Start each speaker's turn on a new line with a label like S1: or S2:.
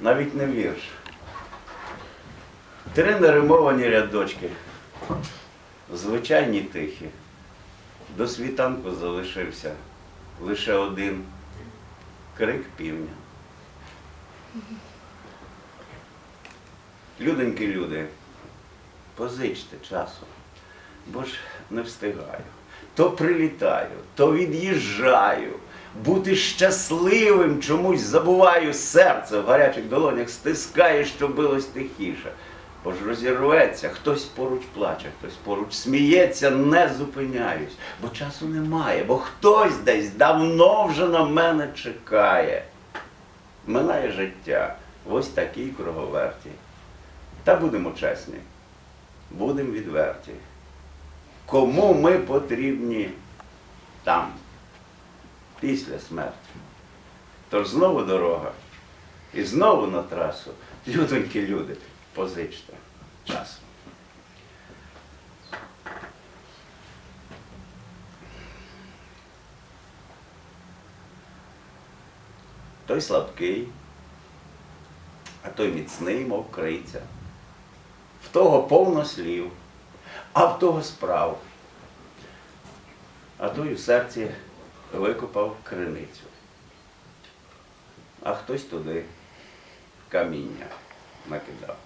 S1: навіть не вірш. Три неримовані рядочки. Звичайні тихі. До світанку залишився лише один крик півня. Люденькі люди, позичте часу, бо ж не встигаю. То прилітаю, то від'їжджаю. Бути щасливим чомусь забуваю серце в гарячих долонях стискає, щоб билось тихіше. Бо ж розірветься, хтось поруч плаче, хтось поруч сміється, не зупиняюсь, бо часу немає, бо хтось десь давно вже на мене чекає. Минає життя в ось такій круговерті. Та будемо чесні, будемо відверті. Кому ми потрібні там, після смерті? Тож знову дорога. І знову на трасу. Людонькі люди, позичте час. Той слабкий, а той міцний, мов криця. В того повно слів, а в того справ. А той у серці викопав криницю. А хтось туди каміння накидав.